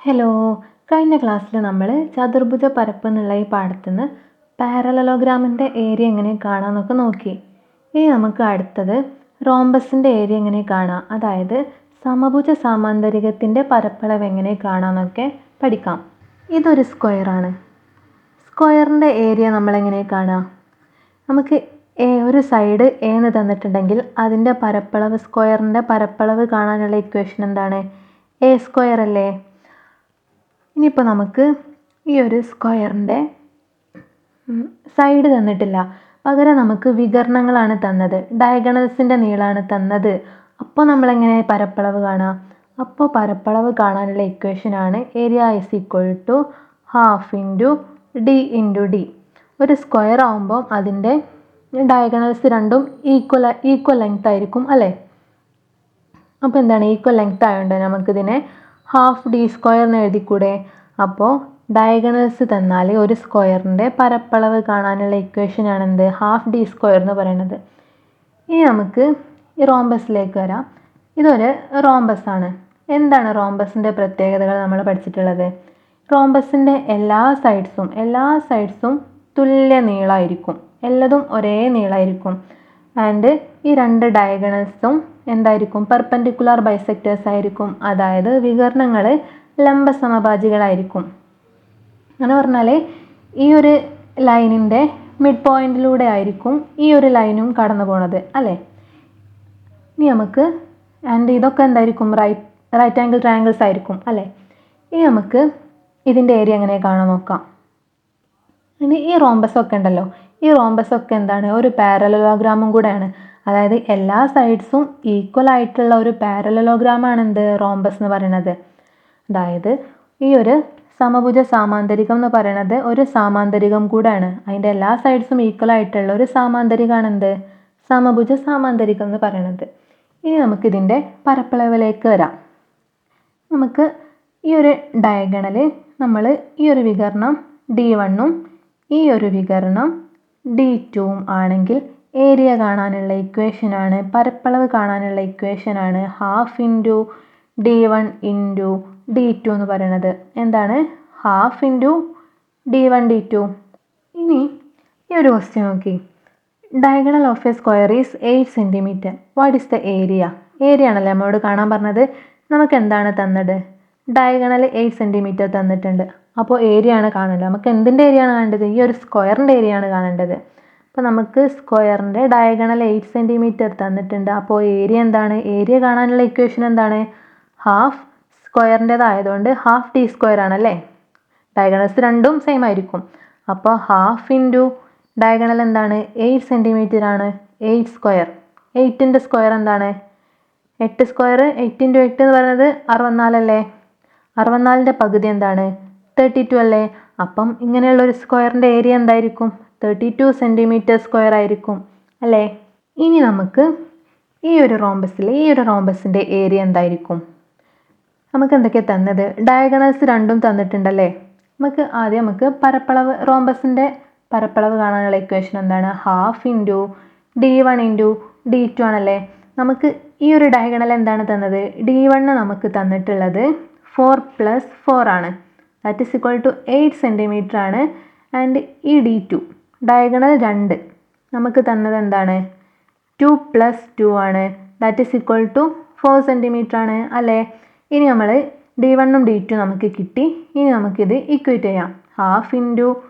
Hello കഴിഞ്ഞ ക്ലാസ്സിൽ നമ്മൾ ചതുർഭുജ പരപ്പ് എന്നുള്ള ഈ പാഠത്തുനിന്ന് പാരലലോഗ്രാമിന്റെ ഏരിയ എങ്ങനെ കാണാമെന്നൊക്കെ നോക്കി. ഇനി നമുക്ക് അടുത്തത് റോംബസിന്റെ ഏരിയ എങ്ങനെ കാണാം. അതായത് സമഭുജ സാമാന്തരികത്തിന്റെ പരപ്പളവ് എങ്ങനെ കാണാമെന്നൊക്കെ പഠിക്കാം. ഇതൊരു സ്ക്വയറാണ് സ്ക്വയറിന്റെ ഏരിയ നമ്മളെങ്ങനെ കാണാം? നമുക്ക് എ ഒരു സൈഡ് എ എന്ന് തന്നിട്ടുണ്ടെങ്കിൽ അതിന്റെ പരപ്പളവ് സ്ക്വയറിന്റെ പരപ്പളവ് കാണാനുള്ള ഇക്വേഷൻ എന്താണ്? എ സ്ക്വയർ അല്ലേ? ഇനിയിപ്പോൾ നമുക്ക് ഈ ഒരു സ്ക്വയറിന്റെ സൈഡ് തന്നിട്ടില്ല. പകരം നമുക്ക് വികരണങ്ങളാണ് തന്നത്. ഡയഗണൽസിന്റെ നീളമാണ് തന്നത്. അപ്പോൾ നമ്മളെങ്ങനെ പരപ്പളവ് കാണാം? അപ്പോൾ പരപ്പളവ് കാണാനുള്ള ഇക്വേഷനാണ് area is equal to half into d into d ഒരു സ്ക്വയർ ആകുമ്പോൾ അതിന്റെ ഡയഗണൽസ് രണ്ടും ഈക്വൽ ഈക്വൽ ലെങ്ത് ആയിരിക്കും അല്ലേ? അപ്പോൾ എന്താണ് ഈക്വൽ ലെങ്ത് ആയതുകൊണ്ട് നമുക്കിതിനെ ഹാഫ് ഡി സ്ക്വയർ എന്ന് എഴുതിക്കൂടെ? അപ്പോൾ ഡയഗണൽസ് തന്നാൽ ഒരു സ്ക്വയറിന്റെ പരപ്പളവ് കാണാനുള്ള ഇക്വേഷനാണ് എന്ത്? ഹാഫ് ഡി സ്ക്വയർ എന്ന് പറയുന്നത് ഇനി നമുക്ക് ഈ റോംബസിലേക്ക് വരാം. ഇതൊരു റോംബസ് ആണ്. എന്താണ് റോംബസിന്റെ പ്രത്യേകതകൾ നമ്മൾ പഠിച്ചിട്ടുള്ളത്? റോംബസിന്റെ എല്ലാ സൈഡ്സും എല്ലാ സൈഡ്സും തുല്യ നീളമായിരിക്കും എല്ലതും ഒരേ നീളമായിരിക്കും ആൻഡ് ഈ രണ്ട് ഡയഗണൽസും എന്തായിരിക്കും? പെർപെൻഡിക്കുലർ ബൈസെക്ടേഴ്സ് ആയിരിക്കും. അതായത് വികരണങ്ങൾ ലംബസമഭാജികളായിരിക്കും. അങ്ങനെ പറഞ്ഞാൽ ഈ ഒരു ലൈനിന്റെ മിഡ് പോയിന്റിലൂടെ ആയിരിക്കും ഈ ഒരു ലൈനും കടന്നു പോണത് അല്ലേ? ഇനി നമുക്ക് ആൻഡ് ഇതൊക്കെ എന്തായിരിക്കും? റൈറ്റ് റൈറ്റ് ആംഗിൾ ട്രയാങ്കിൾസ് ആയിരിക്കും അല്ലേ? ഇനി നമുക്ക് ഇതിന്റെ ഏരിയ എങ്ങനെ കാണാൻ നോക്കാം. ഇനി ഈ റോംബസ് ഒക്കെ ഉണ്ടല്ലോ ഈ റോംബസ് ഒക്കെ എന്താണ്? ഒരു പാരലലോഗ്രാമും കൂടെയാണ്. അതായത് എല്ലാ സൈഡ്സും ഈക്വൽ ആയിട്ടുള്ള ഒരു പാരലലോഗ്രാമാണ് എന്ത്? റോംബസ് എന്ന് പറയുന്നത്. അതായത് ഈ ഒരു സമഭുജ സാമാന്തരികം എന്ന് പറയുന്നത് ഒരു സാമാന്തരികം കൂടെയാണ്. അതിന്റെ എല്ലാ സൈഡ്സും ഈക്വൽ ആയിട്ടുള്ള ഒരു സാമാന്തരികമാണ് എന്ത്? സമഭുജ സാമാന്തരികം എന്ന് പറയുന്നത്. ഇനി നമുക്കിതിന്റെ പരപ്പളവിലേക്ക് വരാം. നമുക്ക് ഈ ഒരു ഡയഗണൽ നമ്മൾ ഈ ഒരു വികരണം ഡി വണ്ണും ഈ ഒരു വികരണം ഡി ടുവും ആണെങ്കിൽ ഏരിയ കാണാനുള്ള ഇക്വേഷനാണ് പരപ്പളവ് കാണാനുള്ള ഇക്വേഷനാണ് half into d one into d two എന്ന് പറയുന്നത് എന്താണ്? Half into d one d two ഇനി ഈ ഒരു ക്വസ്റ്റ്യൻ നോക്കി. Diagonal of a square is eight centimetre what is the area area ആണല്ലേ നമ്മളോട് കാണാൻ പറഞ്ഞത്? നമുക്ക് എന്താണ് തന്നത്? ഡയഗണൽ എയ്റ്റ് സെന്റിമീറ്റർ തന്നിട്ടുണ്ട്. അപ്പോൾ ഏരിയ ആണ് കാണേണ്ടത്. നമുക്ക് എന്തിന്റെ ഏരിയ ആണ് കാണേണ്ടത്? ഈ ഒരു സ്ക്വയറിന്റെ ഏരിയ ആണ് കാണേണ്ടത്. അപ്പോൾ നമുക്ക് സ്ക്വയറിന്റെ ഡയഗണൽ എയ്റ്റ് സെന്റിമീറ്റർ തന്നിട്ടുണ്ട്. അപ്പോൾ ഏരിയ എന്താണ്? ഏരിയ കാണാനുള്ള ഇക്വേഷൻ എന്താണ്? ഹാഫ് സ്ക്വയറിന്റെതായതുകൊണ്ട് ഹാഫ് ടി സ്ക്വയർ ആണല്ലേ ഡയഗണൽസ് രണ്ടും സെയിം ആയിരിക്കും. അപ്പോൾ ഹാഫ് ഇന്റു ഡയഗണൽ എന്താണ്? എയ്റ്റ് സെന്റിമീറ്റർ ആണ് എയ്റ്റ് സ്ക്വയർ എയ്റ്റിന്റെ സ്ക്വയർ എന്താണ്? എട്ട് സ്ക്വയർ എയ്റ്റ് ഇന്റു എട്ട് എന്ന് പറയുന്നത് അറുപത്തിനാലല്ലേ അറുപത്തിനാലിന്റെ പകുതി എന്താണ്? തേർട്ടി ടു അല്ലേ? അപ്പം ഇങ്ങനെയുള്ള ഒരു സ്ക്വയറിന്റെ ഏരിയ എന്തായിരിക്കും? തേർട്ടി ടു സെന്റിമീറ്റർ സ്ക്വയർ ആയിരിക്കും അല്ലേ? ഇനി നമുക്ക് ഈ ഒരു റോംബസിൽ ഈ ഒരു റോംബസിന്റെ ഏരിയ എന്തായിരിക്കും? നമുക്ക് എന്തൊക്കെ തന്നത്? ഡയഗണൽസ് രണ്ടും തന്നിട്ടുണ്ടല്ലേ? നമുക്ക് ആദ്യം നമുക്ക് പരപ്പളവ് റോംബസിന്റെ പരപ്പളവ് കാണാനുള്ള ഇക്വേഷൻ എന്താണ്? Half into d one into d two ആണല്ലേ? നമുക്ക് ഈ ഒരു ഡയഗണൽ എന്താണ് തന്നത്? ഡി വണ്ണ് നമുക്ക് തന്നിട്ടുള്ളത് ഫോർ പ്ലസ് ഫോർ ആണ്. That is equal to eight centimetre ആണ്. ആൻഡ് ഈ ഡി ടു ഡയഗണൽ രണ്ട് നമുക്ക് തന്നത് എന്താണ്? ടു പ്ലസ് ടു ആണ്. That is equal to four centimetre ആണ് അല്ലേ? ഇനി നമ്മൾ ഡി വണ്ണും ഡി ടു നമുക്ക് കിട്ടി. ഇനി നമുക്കിത് ഇക്വേറ്റ് ചെയ്യാം. ഹാഫ് ഇന്റു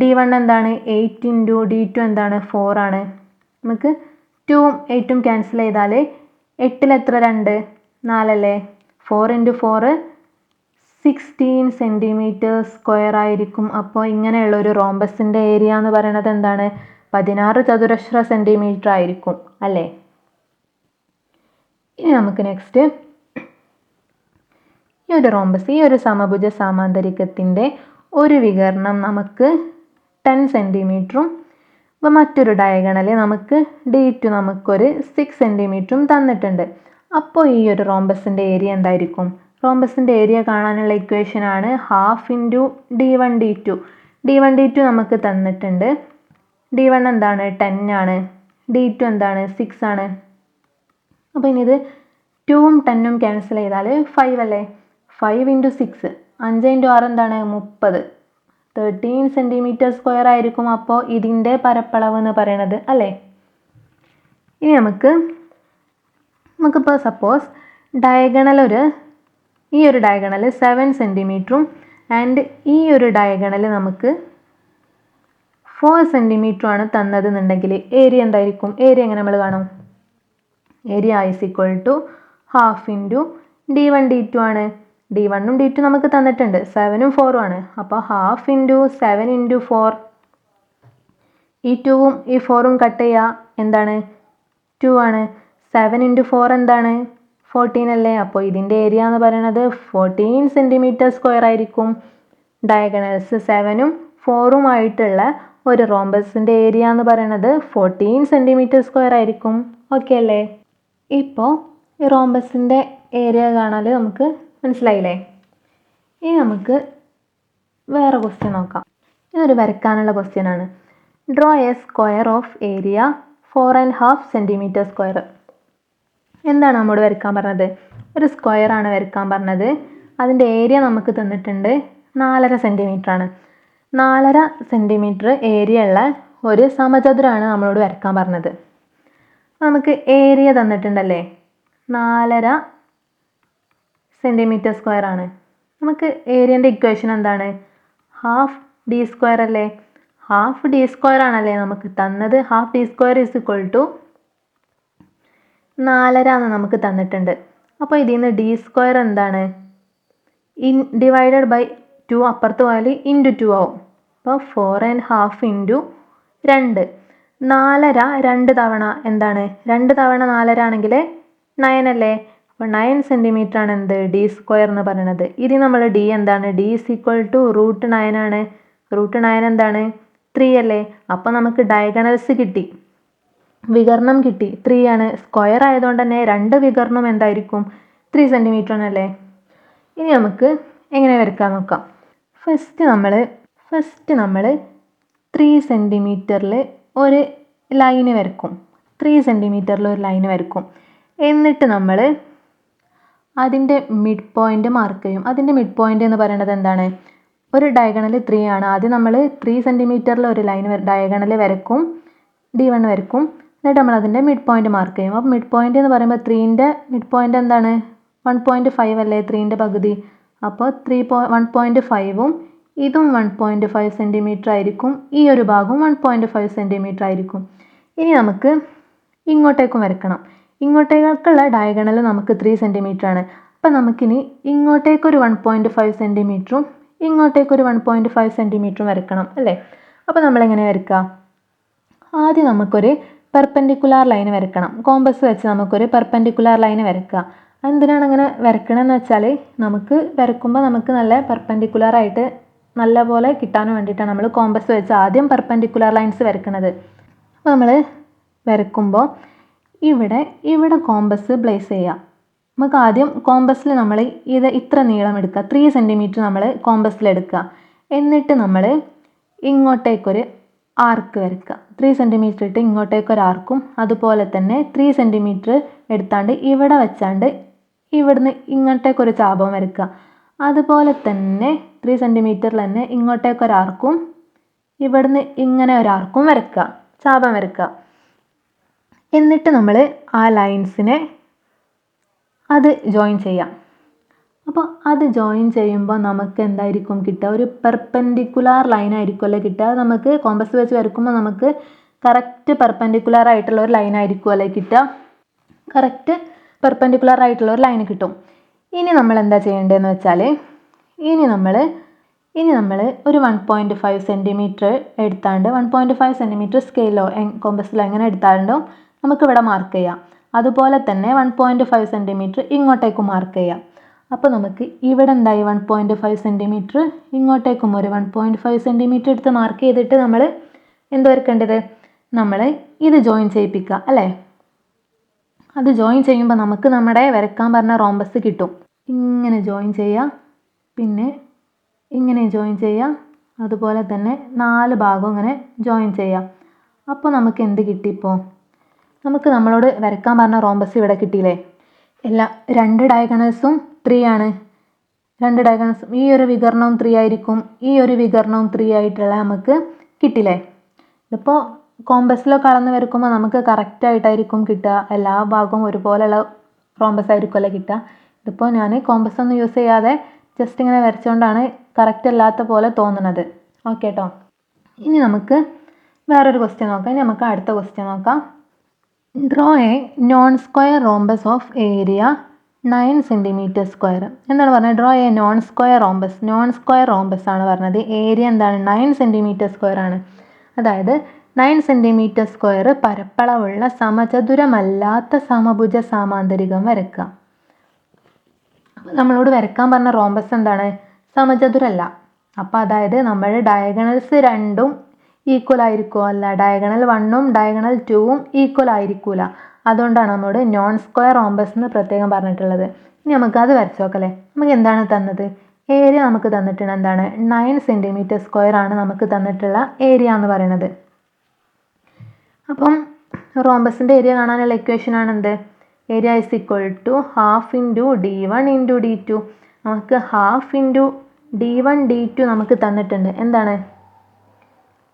ഡി വൺ എന്താണ്? എയ്റ്റ് ഇന്റു ഡി ടു എന്താണ്? ഫോർ ആണ്. നമുക്ക് ടൂവും എയ്റ്റും ക്യാൻസൽ ചെയ്താൽ എട്ടിൽ എത്ര രണ്ട്? നാലല്ലേ? Four into four sixteen centimetre square ആയിരിക്കും. അപ്പോൾ ഇങ്ങനെയുള്ള ഒരു റോംബസിന്റെ ഏരിയ എന്ന് പറയുന്നത് എന്താണ്? പതിനാറ് ചതുരശ്ര സെന്റിമീറ്റർ ആയിരിക്കും അല്ലേ? ഇനി നമുക്ക് നെക്സ്റ്റ് ഈ ഒരു റോംബസ് ഈ ഒരു സമഭുജ സാമാന്തരികത്തിന്റെ ഒരു വികരണം നമുക്ക് ടെൻ സെന്റിമീറ്ററും അപ്പോൾ മറ്റൊരു ഡയഗണൽ നമുക്ക് ഡി ടു നമുക്കൊരു സിക്സ് സെന്റിമീറ്ററും തന്നിട്ടുണ്ട്. അപ്പോൾ ഈ ഒരു റോംബസിന്റെ ഏരിയ എന്തായിരിക്കും? റോംബസിന്റെ ഏരിയ കാണാനുള്ള ഇക്വേഷനാണ് half into d one d two d one d two നമുക്ക് തന്നിട്ടുണ്ട്. ഡി വൺ എന്താണ്? ടെൻ ആണ്. ഡി ടു എന്താണ്? സിക്സ് ആണ്. അപ്പോൾ ഇനി ഇത് ടൂവും ടെന്നും ക്യാൻസൽ ചെയ്താൽ ഫൈവ് അല്ലേ? ഫൈവ് ഇന്റു സിക്സ് അഞ്ച് ഇന്റു ആറ് എന്താണ്? മുപ്പത്. തേർട്ടീൻ സെന്റിമീറ്റർ സ്ക്വയർ ആയിരിക്കും അപ്പോൾ ഇതിന്റെ പരപ്പളവ് എന്ന് പറയണത് അല്ലേ? ഇനി നമുക്ക് നമുക്കിപ്പോൾ സപ്പോസ് ഡയഗണൽ ഒരു ഈ ഒരു ഡയഗണൽ സെവൻ സെന്റിമീറ്ററും ആൻഡ് ഈ ഒരു ഡയഗണൽ നമുക്ക് ഫോർ സെന്റിമീറ്ററും ആണ് തന്നതെന്നുണ്ടെങ്കിൽ ഏരിയ എന്തായിരിക്കും? ഏരിയ എങ്ങനെ നമ്മൾ കാണും? Area is equal to half into d one d two ആണ്. ഡി വണ്ണും ഡി ടു നമുക്ക് തന്നിട്ടുണ്ട്. സെവനും ഫോറും ആണ്. അപ്പോൾ half into seven into four ഈ ടൂവും ഈ ഫോറും കട്ട് ചെയ്യുക എന്താണ്? ടു ആണ്. സെവൻ ഇന്റു ഫോർ എന്താണ്? ഫോർട്ടീൻ അല്ലേ? അപ്പോൾ ഇതിന്റെ ഏരിയ എന്ന് പറയുന്നത് ഫോർട്ടീൻ സെന്റിമീറ്റർ സ്ക്വയർ ആയിരിക്കും. ഡയഗണൽസ് സെവനും ഫോറും ആയിട്ടുള്ള ഒരു റോംബസിന്റെ ഏരിയ എന്ന് പറയുന്നത് ഫോർട്ടീൻ സെന്റിമീറ്റർ സ്ക്വയർ ആയിരിക്കും. ഓക്കെ അല്ലേ? ഇപ്പോൾ ഈ റോംബസിന്റെ ഏരിയ കാണാൻ നമുക്ക് മനസ്സിലായില്ലേ? ഇനി നമുക്ക് വേറെ ക്വസ്റ്റ്യൻ നോക്കാം. ഇതൊരു വരക്കാനുള്ള ക്വസ്റ്റ്യൻ ആണ്. Draw a square of area four and half centimetre square എന്താണ് നമ്മോട് വരയ്ക്കാൻ പറഞ്ഞത്? ഒരു സ്ക്വയർ ആണ് വരയ്ക്കാൻ പറഞ്ഞത്. അതിന്റെ ഏരിയ നമുക്ക് തന്നിട്ടുണ്ട് നാലര ആണ്. നാലര സെന്റിമീറ്റർ ഏരിയ ഉള്ള ഒരു സമചതുരമാണ് നമ്മളോട് വരയ്ക്കാൻ പറഞ്ഞത്. നമുക്ക് ഏരിയ തന്നിട്ടുണ്ടല്ലേ? നാലര സെന്റിമീറ്റർ സ്ക്വയർ ആണ്. നമുക്ക് ഏരിയന്റെ ഇക്വേഷൻ എന്താണ്? ഹാഫ് ഡി സ്ക്വയർ അല്ലേ? ഹാഫ് ഡി സ്ക്വയർ ആണല്ലേ നമുക്ക് തന്നത്. Half d square is equal to നാലര എന്ന് നമുക്ക് തന്നിട്ടുണ്ട്. അപ്പോൾ ഇതിൽ നിന്ന് ഡി സ്ക്വയർ എന്താണ്? ഇൻ ഡിവൈഡഡ് ബൈ ടു അപ്പുറത്ത് പോയാൽ ഇന്റു ടു ആവും. അപ്പോൾ ഫോർ ആൻഡ് ഹാഫ് ഇന്റു രണ്ട്. നാലര രണ്ട് തവണ എന്താണ്? രണ്ട് തവണ നാലര ആണെങ്കിൽ നയൻ അല്ലേ? അപ്പോൾ നയൻ സെന്റിമീറ്റർ ആണ് എന്ത്? ഡി സ്ക്വയർ എന്ന് പറയുന്നത് ഇനി നമ്മൾ ഡി എന്താണ്? D is equal to root nine ആണ്. റൂട്ട് നയൻ എന്താണ്? ത്രീ അല്ലേ? അപ്പോൾ നമുക്ക് ഡയഗണൽസ് കിട്ടി. വികർണം കിട്ടി. ത്രീ ആണ്. സ്ക്വയർ ആയതുകൊണ്ട് തന്നെ രണ്ട് വികർണം എന്തായിരിക്കും? ത്രീ സെന്റിമീറ്റർ ആണല്ലേ ഇനി നമുക്ക് എങ്ങനെ വരയ്ക്കാൻ നോക്കാം. ഫസ്റ്റ് നമ്മൾ ഫസ്റ്റ് നമ്മൾ ത്രീ സെന്റിമീറ്ററിൽ ഒരു ലൈന് വരക്കും ത്രീ സെന്റിമീറ്ററിൽ ഒരു ലൈന് വരക്കും എന്നിട്ട് നമ്മൾ അതിന്റെ മിഡ് പോയിന്റ് മാർക്ക് ചെയ്യും. അതിന്റെ മിഡ് പോയിന്റ് എന്ന് പറയുന്നത് എന്താണ്? ഒരു ഡയഗണൽ ത്രീ ആണ്. ആദ്യം നമ്മൾ ത്രീ സെന്റിമീറ്ററിൽ ഒരു ലൈൻ ഡയഗണൽ വരക്കും ഡി വൺ വരക്കും എന്നിട്ട് നമ്മൾ അതിന്റെ മിഡ് പോയിന്റ് മാർക്ക് ചെയ്യും. അപ്പോൾ മിഡ് പോയിന്റ് എന്ന് പറയുമ്പോൾ ത്രീന്റെ മിഡ് പോയിന്റ് എന്താണ്? വൺ പോയിന്റ് ഫൈവ് അല്ലേ ത്രീന്റെ പകുതി? അപ്പോൾ ത്രീ പോ വൺ പോയിന്റ് ഫൈവും ഇതും വൺ പോയിന്റ് ഫൈവ് സെന്റിമീറ്റർ ആയിരിക്കും. ഈ ഒരു ഭാഗവും വൺ പോയിന്റ് ഫൈവ് സെന്റിമീറ്റർ ആയിരിക്കും. ഇനി നമുക്ക് ഇങ്ങോട്ടേക്കും വരക്കണം. ഇങ്ങോട്ടേക്കുള്ള ഡയഗണൽ നമുക്ക് ത്രീ സെന്റിമീറ്റർ ആണ്. അപ്പം നമുക്കിനി ഇങ്ങോട്ടേക്കൊരു വൺ പോയിന്റ് ഫൈവ് സെന്റിമീറ്ററും ഇങ്ങോട്ടേക്കൊരു വൺ പോയിന്റ് ഫൈവ് സെന്റിമീറ്ററും വരക്കണം അല്ലേ? അപ്പോൾ നമ്മളെങ്ങനെ വരക്കുക ആദ്യം നമുക്കൊരു പെർപെൻഡിക്കുലാർ ലൈൻ വരക്കണം കോമ്പസ് വെച്ച് നമുക്കൊരു പെർപ്പൻഡിക്കുലാർ ലൈൻ വരക്കുക എന്തിനാണ് അങ്ങനെ വരക്കണമെന്ന് വെച്ചാൽ നമുക്ക് വരക്കുമ്പോൾ നമുക്ക് നല്ല പെർപ്പൻഡിക്കുലർ ആയിട്ട് നല്ല പോലെ കിട്ടാൻ വേണ്ടിയിട്ടാണ് നമ്മൾ കോമ്പസ് വെച്ച് ആദ്യം പെർപ്പൻഡിക്കുലർ ലൈൻസ് വരക്കുന്നത് അപ്പോൾ നമ്മൾ വരക്കുമ്പോൾ ഇവിടെ ഇവിടെ കോമ്പസ് പ്ലേസ് ചെയ്യുക. നമുക്ക് ആദ്യം കോമ്പസിൽ നമ്മൾ ഇത് ഇത്ര നീളം എടുക്കുക. ത്രീ സെന്റിമീറ്റർ നമ്മൾ കോമ്പസിൽ എടുക്കുക. എന്നിട്ട് നമ്മൾ ഇങ്ങോട്ടേക്കൊരു ആർക്ക് വരയ്ക്കുക ത്രീ സെന്റിമീറ്റർ ഇട്ട് ഇങ്ങോട്ടേക്ക് ഒരു ആർക്കും അതുപോലെ തന്നെ ത്രീ സെന്റിമീറ്റർ എടുത്താണ്ട് ഇവിടെ വെച്ചാണ്ട് ഇവിടുന്ന് ഇങ്ങോട്ടേക്കൊരു ചാപം വരയ്ക്കുക അതുപോലെ തന്നെ ത്രീ സെന്റിമീറ്ററിൽ തന്നെ ഇങ്ങോട്ടേക്കൊരു ആർക്കും ഇവിടുന്ന് ഇങ്ങനെ ഒരു ആർക്കും വരയ്ക്കുക ചാപം വരയ്ക്കുക എന്നിട്ട് നമ്മൾ ആ ലൈൻസിനെ അത് ജോയിൻ ചെയ്യാം. അപ്പോൾ അത് ജോയിൻ ചെയ്യുമ്പോൾ നമുക്ക് എന്തായിരിക്കും കിട്ടുക? ഒരു പെർപെൻഡിക്കുലാർ ലൈൻ ആയിരിക്കുമല്ലോ കിട്ടുക? നമുക്ക് കോമ്പസ് വെച്ച് വരക്കുമ്പോൾ നമുക്ക് കറക്റ്റ് പെർപെൻഡിക്കുലാർ ആയിട്ടുള്ള ഒരു ലൈൻ ആയിരിക്കുമല്ലേ കിട്ടുക? കറക്റ്റ് പെർപെൻഡിക്കുലാർ ആയിട്ടുള്ള ഒരു ലൈൻ കിട്ടും. ഇനി നമ്മൾ എന്താ ചെയ്യേണ്ടതെന്ന് വെച്ചാൽ ഇനി നമ്മൾ ഇനി നമ്മൾ ഒരു വൺ പോയിന്റ് ഫൈവ് സെന്റിമീറ്റർ എടുത്താണ്ട് വൺ പോയിന്റ് ഫൈവ് സെന്റിമീറ്റർ സ്കെയിലോ കോമ്പസിലോ എങ്ങനെ എടുത്താണ്ടോ നമുക്കിവിടെ മാർക്ക് ചെയ്യാം. അതുപോലെ തന്നെ വൺ പോയിന്റ് ഫൈവ് സെന്റിമീറ്റർ ഇങ്ങോട്ടേക്കും മാർക്ക് ചെയ്യാം. അപ്പോൾ നമുക്ക് ഇവിടെ എന്തായി വൺ പോയിന്റ് ഫൈവ് സെന്റിമീറ്റർ ഇങ്ങോട്ടേക്കും ഒരു വൺ പോയിന്റ് ഫൈവ് സെന്റിമീറ്റർ എടുത്ത് മാർക്ക് ചെയ്തിട്ട് നമ്മൾ എന്ത് വരക്കേണ്ടത്? നമ്മൾ ഇത് ജോയിൻ ചെയ്യിപ്പിക്കുക അല്ലേ? അത് ജോയിൻ ചെയ്യുമ്പോൾ നമുക്ക് നമ്മുടെ വരക്കാൻ പറഞ്ഞ റോംബസ് കിട്ടും. ഇങ്ങനെ ജോയിൻ ചെയ്യുക പിന്നെ ഇങ്ങനെ ജോയിൻ ചെയ്യുക അതുപോലെ തന്നെ നാല് ഭാഗവും ഇങ്ങനെ ജോയിൻ ചെയ്യുക അപ്പോൾ നമുക്ക് എന്ത് കിട്ടി ഇപ്പോൾ നമുക്ക് നമ്മളോട് വരക്കാൻ പറഞ്ഞ റോംബസ് ഇവിടെ കിട്ടിയില്ലേ? എല്ലാ രണ്ട് ഡയഗണൽസും ത്രീ ആണ് രണ്ട് ഡയഗണൽസും ഈ ഒരു വികരണവും ത്രീ ആയിരിക്കും. ഈ ഒരു വികരണവും ത്രീ ആയിട്ടുള്ള നമുക്ക് കിട്ടില്ലേ? ഇതിപ്പോൾ കോമ്പസിലൊക്കെ അളന്ന് വരക്കുമ്പോൾ നമുക്ക് കറക്റ്റായിട്ടായിരിക്കും കിട്ടുക. എല്ലാ ഭാഗവും ഒരുപോലെയുള്ള റോംബസ് ആയിരിക്കുമല്ലോ കിട്ടുക. ഇതിപ്പോൾ ഞാൻ കോമ്പസ് ഒന്നും യൂസ് ചെയ്യാതെ ജസ്റ്റ് ഇങ്ങനെ വരച്ചുകൊണ്ടാണ് കറക്റ്റ് അല്ലാത്ത പോലെ തോന്നുന്നത്. ഓക്കെ കേട്ടോ ഇനി നമുക്ക് വേറൊരു ക്വസ്റ്റ്യൻ നോക്കാം. ഇനി നമുക്ക് അടുത്ത ക്വസ്റ്റ്യൻ നോക്കാം. Draw a non square rhombus of area nine centimetre square എന്താണ് പറഞ്ഞത്? Draw a non square rhombus non square rhombus ആണ് പറഞ്ഞത്. ഏരിയ എന്താണ്? നയൻ സെന്റിമീറ്റർ സ്ക്വയർ ആണ്. അതായത് നയൻ സെന്റിമീറ്റർ സ്ക്വയർ പരപ്പളവുള്ള സമചതുരമല്ലാത്ത സമഭുജ സാമാന്തരികം വരയ്ക്കുക അപ്പോൾ നമ്മളോട് വരക്കാൻ പറഞ്ഞ റോംബസ് എന്താണ്? സമചതുരല്ല. അപ്പോൾ അതായത് നമ്മൾ ഡയഗണൽസ് രണ്ടും ഈക്വൽ ആയിരിക്കുമോ അല്ല? ഡയഗണൽ വണ്ണും ഡയഗണൽ ടൂവും ഈക്വൽ ആയിരിക്കൂല. അതുകൊണ്ടാണ് നമ്മോട് നോൺ സ്ക്വയർ റോംബസ് എന്ന് പ്രത്യേകം പറഞ്ഞിട്ടുള്ളത്. ഇനി നമുക്ക് അത് വരച്ച് നോക്കല്ലേ? നമുക്ക് എന്താണ് തന്നത്? ഏരിയ നമുക്ക് തന്നിട്ടുണ്ട് എന്താണ്? നയൻ സെന്റിമീറ്റർ സ്ക്വയർ ആണ് നമുക്ക് തന്നിട്ടുള്ള ഏരിയ എന്ന് പറയുന്നത്. അപ്പം റോംബസിന്റെ ഏരിയ കാണാനുള്ള ഇക്വേഷൻ ആണ് എന്ത്? Area is equal to half into d one into d two നമുക്ക് half into d one d two നമുക്ക് തന്നിട്ടുണ്ട്. എന്താണ്?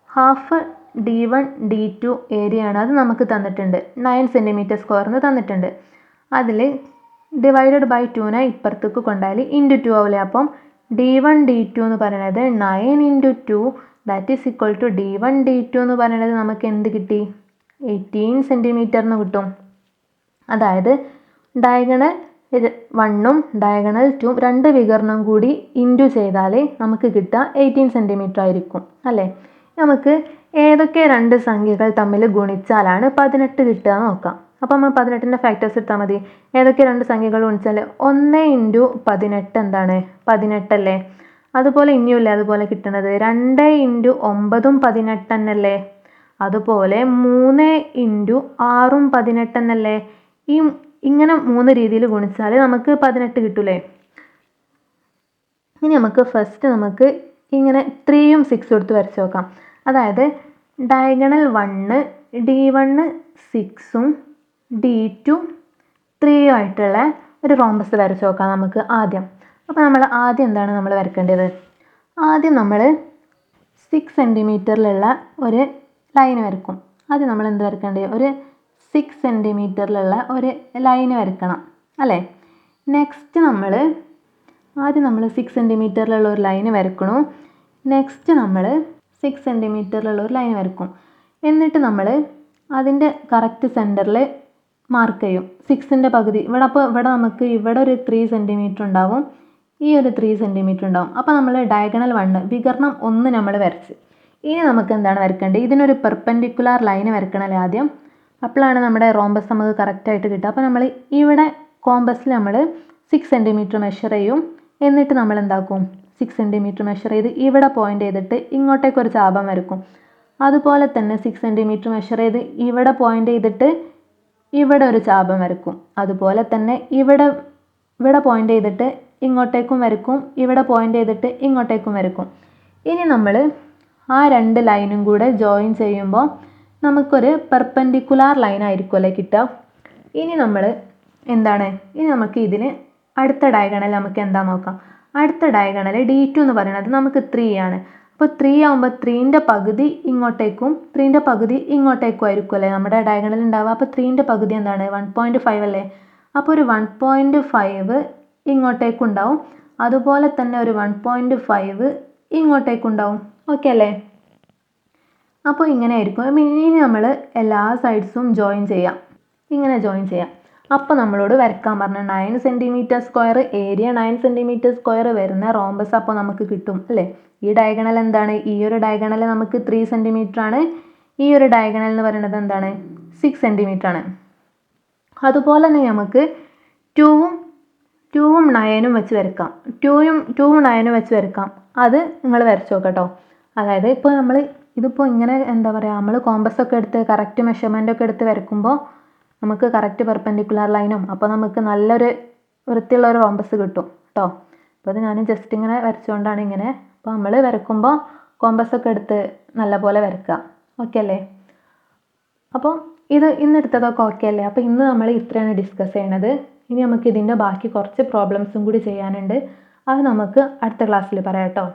Half d one d two area ആണ് അത് നമുക്ക് തന്നിട്ടുണ്ട്. നയൻ സെന്റിമീറ്റർ സ്ക്വയറിന് തന്നിട്ടുണ്ട്. അതിൽ ഡിവൈഡഡ് ബൈ ടുവിനെ ഇപ്പുറത്തേക്ക് കൊണ്ടാൽ ഇന്റു ടു ആവില്ലേ? അപ്പം ഡി വൺ ഡി ടു എന്ന് പറയുന്നത് nine into two that is equal to d one d two എന്ന് പറയുന്നത് നമുക്ക് എന്ത് കിട്ടി? എയ്റ്റീൻ സെന്റിമീറ്ററിന് കിട്ടും. അതായത് ഡയഗണൽ വണ്ണും ഡയഗണൽ ടൂം രണ്ട് വികരണം കൂടി ഇന്റു ചെയ്താൽ നമുക്ക് കിട്ടുക എയ്റ്റീൻ സെന്റിമീറ്റർ ആയിരിക്കും. അല്ലേ? നമുക്ക് ഏതൊക്കെ രണ്ട് സംഖ്യകൾ തമ്മിൽ ഗുണിച്ചാലാണ് പതിനെട്ട് കിട്ടുക നോക്കാം. അപ്പോൾ നമ്മൾ പതിനെട്ടിന്റെ ഫാക്ടേഴ്സ് എടുത്താൽ മതി. ഏതൊക്കെ രണ്ട് സംഖ്യകൾ ഗുണിച്ചാൽ ഒന്ന് ഇന്റു പതിനെട്ട് എന്താണ്? പതിനെട്ടല്ലേ അതുപോലെ ഇനിയുമില്ലേ അതുപോലെ കിട്ടുന്നത് രണ്ട് ഇന്റു ഒമ്പതും പതിനെട്ട് തന്നെയല്ലേ? അതുപോലെ മൂന്ന് ഇന്റു ആറും പതിനെട്ട് തന്നെയല്ലേ? ഈ ഇങ്ങനെ മൂന്ന് രീതിയിൽ ഗുണിച്ചാൽ നമുക്ക് പതിനെട്ട് കിട്ടൂലേ? ഇനി നമുക്ക് ഫസ്റ്റ് നമുക്ക് ഇങ്ങനെ ത്രീയും സിക്സും എടുത്ത് വരച്ച് നോക്കാം. അതായത് ഡയഗണൽ വണ്ണ് ഡി വണ്ണ് സിക്സും ഡി ടു ത്രീയും ആയിട്ടുള്ള ഒരു റോംബസ് വരച്ച് നോക്കാം നമുക്ക് ആദ്യം. അപ്പോൾ നമ്മൾ ആദ്യം എന്താണ് നമ്മൾ വരക്കേണ്ടത്? ആദ്യം നമ്മൾ സിക്സ് സെന്റിമീറ്ററിലുള്ള ഒരു ലൈൻ വരക്കും. ആദ്യം നമ്മൾ എന്ത് വരക്കേണ്ടത്? ഒരു സിക്സ് സെന്റിമീറ്ററിലുള്ള ഒരു ലൈൻ വരക്കണം അല്ലേ? നെക്സ്റ്റ് നമ്മൾ ആദ്യം നമ്മൾ സിക്സ് സെന്റിമീറ്ററിലുള്ള ഒരു ലൈൻ വരക്കണു. നെക്സ്റ്റ് നമ്മൾ സിക്സ് സെന്റിമീറ്ററിലുള്ള ഒരു ലൈൻ വരക്കും എന്നിട്ട് നമ്മൾ അതിന്റെ കറക്റ്റ് സെന്ററിൽ മാർക്ക് ചെയ്യും. സിക്സിന്റെ പകുതി. ഇവിടെ അപ്പോൾ ഇവിടെ നമുക്ക് ഇവിടെ ഒരു ത്രീ സെന്റിമീറ്റർ ഉണ്ടാവും. ഈ ഒരു ത്രീ സെന്റിമീറ്റർ ഉണ്ടാവും. അപ്പോൾ നമ്മൾ ഡയഗണൽ വണ്ണ് വികരണം ഒന്ന് നമ്മൾ വരച്ച്. ഇനി നമുക്ക് എന്താണ് വരക്കേണ്ടത് ഇതിനൊരു പെർപ്പൻഡിക്കുലർ ലൈൻ വരക്കണമല്ലേ ആദ്യം. അപ്പോഴാണ് നമ്മുടെ റോംബസ് നമുക്ക് കറക്റ്റായിട്ട് കിട്ടുക. അപ്പോൾ നമ്മൾ ഇവിടെ കോമ്പസിൽ നമ്മൾ സിക്സ് സെന്റിമീറ്റർ മെഷർ ചെയ്യും. എന്നിട്ട് നമ്മൾ എന്താക്കും സിക്സ് സെന്റിമീറ്റർ മെഷർ ചെയ്ത് ഇവിടെ പോയിന്റ് ചെയ്തിട്ട് ഇങ്ങോട്ടേക്ക് ഒരു ചാപം വരക്കും അതുപോലെ തന്നെ സിക്സ് സെന്റിമീറ്റർ മെഷർ ചെയ്ത് ഇവിടെ പോയിന്റ് ചെയ്തിട്ട് ഇവിടെ ഒരു ചാപം വരക്കും അതുപോലെ തന്നെ ഇവിടെ ഇവിടെ പോയിന്റ് ചെയ്തിട്ട് ഇങ്ങോട്ടേക്കും വരക്കും ഇവിടെ പോയിന്റ് ചെയ്തിട്ട് ഇങ്ങോട്ടേക്കും വരക്കും ഇനി നമ്മൾ ആ രണ്ട് ലൈനും കൂടെ ജോയിൻ ചെയ്യുമ്പോൾ നമുക്കൊരു പെർപെൻഡിക്കുലാർ ലൈൻ ആയിരിക്കുമല്ലേ കിട്ടുക. ഇനി നമ്മൾ എന്താണ്? ഇനി നമുക്ക് ഇതിന് അടുത്ത ഡയഗണൽ നമുക്ക് എന്താ നോക്കാം? അടുത്ത ഡയഗണൽ ഡി ടു എന്ന് പറയുന്നത് നമുക്ക് ത്രീ ആണ്. അപ്പോൾ ത്രീ ആകുമ്പോൾ ത്രീന്റെ പകുതി ഇങ്ങോട്ടേക്കും ത്രീന്റെ പകുതി ഇങ്ങോട്ടേക്കും ആയിരിക്കും അല്ലേ? നമ്മുടെ ഡയഗണൽ ഉണ്ടാവുക. അപ്പോൾ ത്രീന്റെ പകുതി എന്താണ്? വൺ പോയിന്റ് ഫൈവ് അല്ലേ? അപ്പോൾ ഒരു വൺ പോയിന്റ് ഫൈവ് ഇങ്ങോട്ടേക്കും ഉണ്ടാവും. അതുപോലെ തന്നെ ഒരു വൺ പോയിന്റ് ഫൈവ് ഇങ്ങോട്ടേക്കും ഉണ്ടാവും. ഓക്കെ അല്ലേ? അപ്പോൾ ഇങ്ങനെ ആയിരിക്കും. ഇനി നമ്മൾ എല്ലാ സൈഡ്സും ജോയിൻ ചെയ്യാം. ഇങ്ങനെ ജോയിൻ ചെയ്യാം. അപ്പോൾ നമ്മളോട് വരക്കാൻ പറഞ്ഞ. Nine centimetre square area nine centimetre square വരുന്ന റോംബസ് അപ്പോൾ നമുക്ക് കിട്ടും അല്ലേ? ഈ ഡയഗണൽ എന്താണ്? ഈ ഒരു ഡയഗണൽ നമുക്ക് ത്രീ സെന്റിമീറ്റർ ആണ്. ഈ ഒരു ഡയഗണൽ എന്ന് പറയുന്നത് എന്താണ്? സിക്സ് സെന്റിമീറ്റർ ആണ്. അതുപോലെ തന്നെ നമുക്ക് ടൂവും ടൂവും നയനും വെച്ച് വരക്കാം. ടൂയും ടൂവും നയനും വെച്ച് വരക്കാം. അത് നിങ്ങൾ വരച്ച് നോക്കട്ടോ അതായത് ഇപ്പോൾ നമ്മൾ ഇതിപ്പോൾ ഇങ്ങനെ എന്താ പറയുക നമ്മൾ കോമ്പസ് ഒക്കെ എടുത്ത് കറക്റ്റ് മെഷർമെന്റ് ഒക്കെ എടുത്ത് വരക്കുമ്പോൾ നമുക്ക് കറക്റ്റ് പെർപെൻഡിക്കുലർ ലൈനും അപ്പോൾ നമുക്ക് നല്ലൊരു വൃത്തിയുള്ള ഒരു റോംബസ് കിട്ടും കേട്ടോ അപ്പോൾ അത് ഞാൻ ജസ്റ്റ് ഇങ്ങനെ വരച്ചുകൊണ്ടാണ് ഇങ്ങനെ. അപ്പോൾ നമ്മൾ വരക്കുമ്പോൾ കോമ്പസ് ഒക്കെ എടുത്ത് നല്ലപോലെ വരക്കുക. ഓക്കെ അല്ലേ? അപ്പോൾ ഇത് ഇന്ന് എടുത്തതൊക്കെ ഓക്കെ അല്ലേ? അപ്പോൾ ഇന്ന് നമ്മൾ ഇത്രയാണ് ഡിസ്കസ് ചെയ്യണത്. ഇനി നമുക്ക് ഇതിന്റെ ബാക്കി കുറച്ച് പ്രോബ്ലംസും കൂടി ചെയ്യാനുണ്ട്. അത് നമുക്ക് അടുത്ത ക്ലാസ്സിൽ പറയാം കേട്ടോ